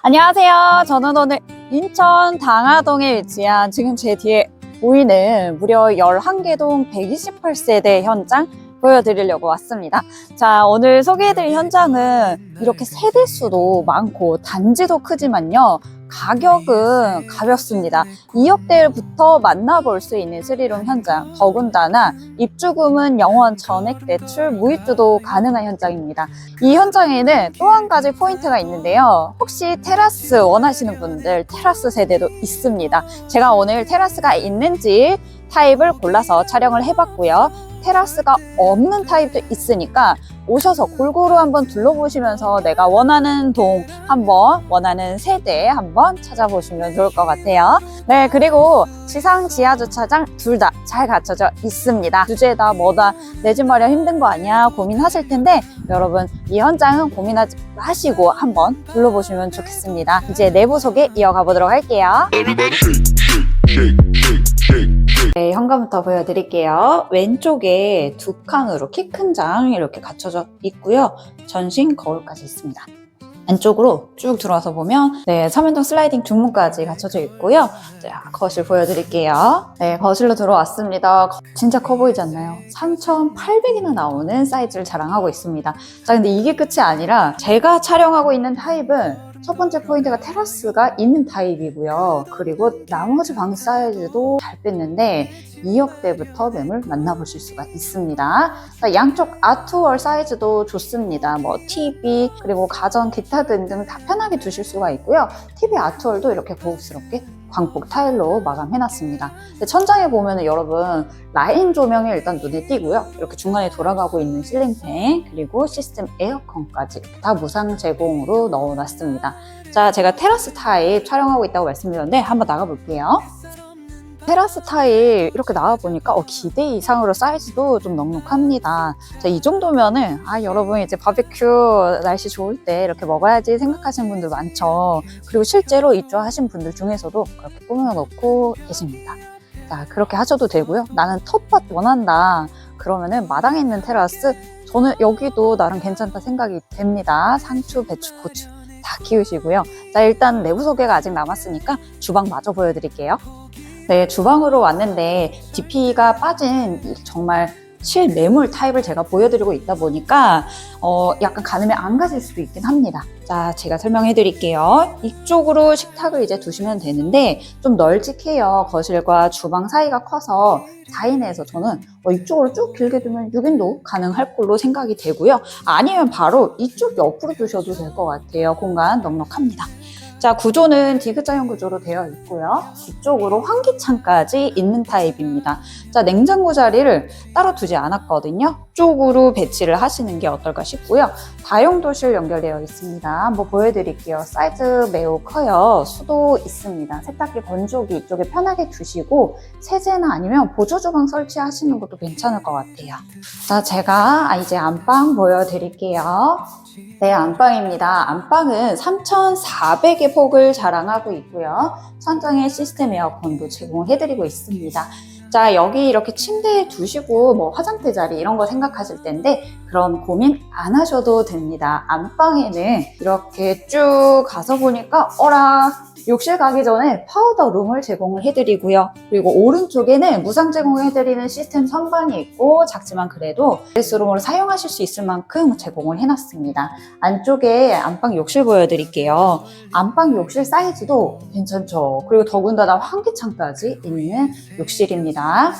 안녕하세요. 저는 오늘 인천 당하동에 위치한 지금 제 뒤에 보이는 무려 11개 동 128세대 현장 보여드리려고 왔습니다. 자, 오늘 소개해드릴 현장은 이렇게 세대 수도 많고 단지도 크지만요. 가격은 가볍습니다. 2억대부터 만나볼 수 있는 스리룸 현장. 더군다나 입주금은 영원 전액 대출, 무입주도 가능한 현장입니다. 이 현장에는 또 한 가지 포인트가 있는데요. 혹시 테라스 원하시는 분들 테라스 세대도 있습니다. 제가 오늘 테라스가 있는지 타입을 골라서 촬영을 해봤고요. 테라스가 없는 타입도 있으니까 오셔서 골고루 한번 둘러보시면서 내가 원하는 동 한번 원하는 세대 한번 찾아보시면 좋을 것 같아요. 네, 그리고 지상 지하 주차장 둘 다 잘 갖춰져 있습니다. 주제다 뭐다 내 집 마련 힘든 거 아니야 고민하실 텐데 여러분 이 현장은 고민하지 마시고 한번 둘러보시면 좋겠습니다. 이제 내부 소개 이어가 보도록 할게요. 네, 현관부터 보여드릴게요. 왼쪽에 두 칸으로 키 큰 장 이렇게 갖춰져 있고요. 전신 거울까지 있습니다. 안쪽으로 쭉 들어와서 보면 네, 삼연동 슬라이딩 중문까지 갖춰져 있고요. 자, 거실 보여드릴게요. 네, 거실로 들어왔습니다. 거- 진짜 커 보이지 않나요? 3,800이나 나오는 사이즈를 자랑하고 있습니다. 자, 근데 이게 끝이 아니라 제가 촬영하고 있는 타입은 첫 번째 포인트가 테라스가 있는 타입이고요. 그리고 나머지 방 사이즈도 잘 뺐는데 2억대부터 매물 만나보실 수가 있습니다. 자, 양쪽 아트월 사이즈도 좋습니다. 뭐 TV 그리고 가전 기타 등등 다 편하게 두실 수가 있고요. TV 아트월도 이렇게 고급스럽게 광폭 타일로 마감해놨습니다. 천장에 보면 여러분 라인 조명이 일단 눈에 띄고요. 이렇게 중간에 돌아가고 있는 실링팬 그리고 시스템 에어컨까지 다 무상 제공으로 넣어놨습니다. 자, 제가 테라스 타입 촬영하고 있다고 말씀드렸는데 한번 나가볼게요. 테라스 타입 이렇게 나와보니까 어, 기대 이상으로 사이즈도 좀 넉넉합니다. 자, 이 정도면은 아 여러분 이제 바베큐 날씨 좋을 때 이렇게 먹어야지 생각하시는 분들 많죠. 그리고 실제로 입주하신 분들 중에서도 그렇게 꾸며놓고 계십니다. 자 그렇게 하셔도 되고요. 나는 텃밭 원한다. 그러면은 마당에 있는 테라스 저는 여기도 나름 괜찮다 생각이 됩니다. 상추, 배추, 고추 다 키우시고요. 자 일단 내부 소개가 아직 남았으니까 주방 마저 보여드릴게요. 네, 주방으로 왔는데 DP가 빠진 이 정말 실매물 타입을 제가 보여드리고 있다 보니까 어, 약간 가늠이 안 가실 수도 있긴 합니다. 자, 제가 설명해 드릴게요. 이쪽으로 식탁을 이제 두시면 되는데 좀 널찍해요. 거실과 주방 사이가 커서 4인에서 저는 어, 이쪽으로 쭉 길게 두면 6인도 가능할 걸로 생각이 되고요. 아니면 바로 이쪽 옆으로 두셔도 될 것 같아요. 공간 넉넉합니다. 자, 구조는 디귿자형 구조로 되어 있고요. 뒤쪽으로 환기창까지 있는 타입입니다. 자, 냉장고 자리를 따로 두지 않았거든요. 쪽으로 배치를 하시는 게 어떨까 싶고요. 다용도실 연결되어 있습니다. 한번 보여드릴게요. 사이즈 매우 커요. 수도 있습니다. 세탁기 건조기 이쪽에 편하게 두시고 세제나 아니면 보조 주방 설치하시는 것도 괜찮을 것 같아요. 자, 제가 이제 안방 보여드릴게요. 네, 안방입니다. 안방은 3,400의 폭을 자랑하고 있고요. 천장에 시스템 에어컨도 제공해드리고 있습니다. 자, 여기 이렇게 침대에 두시고 뭐 화장대 자리 이런 거 생각하실 텐데 그런 고민 안 하셔도 됩니다. 안방에는 이렇게 쭉 가서 보니까 어라 욕실 가기 전에 파우더 룸을 제공을 해드리고요. 그리고 오른쪽에는 무상 제공해드리는 시스템 선반이 있고 작지만 그래도 드레스룸으로 사용하실 수 있을 만큼 제공을 해놨습니다. 안쪽에 안방 욕실 보여드릴게요. 안방 욕실 사이즈도 괜찮죠. 그리고 더군다나 환기창까지 있는 욕실입니다.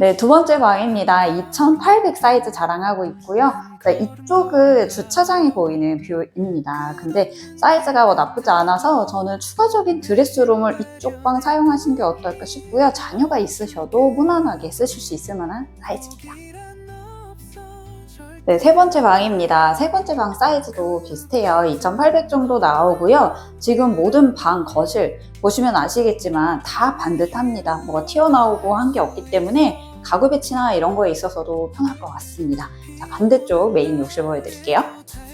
네, 두 번째 방입니다. 2800 사이즈 자랑하고 있고요. 자, 이쪽은 주차장이 보이는 뷰입니다. 근데 사이즈가 뭐 나쁘지 않아서 저는 추가적인 드레스룸을 이쪽 방 사용하시는 게 어떨까 싶고요. 자녀가 있으셔도 무난하게 쓰실 수 있을 만한 사이즈입니다. 네, 세 번째 방입니다. 세 번째 방 사이즈도 비슷해요. 2800 정도 나오고요. 지금 모든 방, 거실 보시면 아시겠지만 다 반듯합니다. 뭐가 튀어나오고 한 게 없기 때문에 가구 배치나 이런 거에 있어서도 편할 것 같습니다. 자, 반대쪽 메인 욕실 보여드릴게요.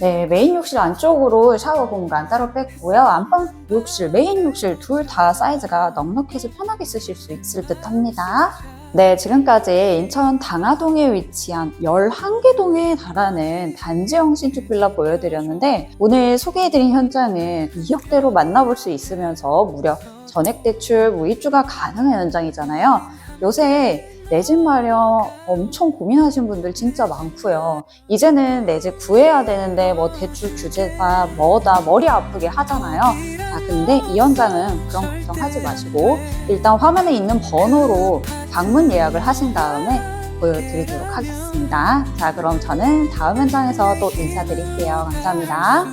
네, 메인 욕실 안쪽으로 샤워 공간 따로 뺐고요. 안방 욕실, 메인 욕실 둘 다 사이즈가 넉넉해서 편하게 쓰실 수 있을 듯 합니다. 네, 지금까지 인천 당하동에 위치한 11개 동에 달하는 단지 형 신축 빌라 보여드렸는데 오늘 소개해드린 현장은 2억대로 만나볼 수 있으면서 무려 전액 대출 무입주가 가능한 현장이잖아요. 요새 내 집 마련 엄청 고민하신 분들 진짜 많고요. 이제는 내 집 구해야 되는데 뭐 대출 규제다 뭐다 머리 아프게 하잖아요. 자, 근데 이 현장은 그런 걱정하지 마시고 일단 화면에 있는 번호로 방문 예약을 하신 다음에 보여드리도록 하겠습니다. 자, 그럼 저는 다음 현장에서 또 인사드릴게요. 감사합니다.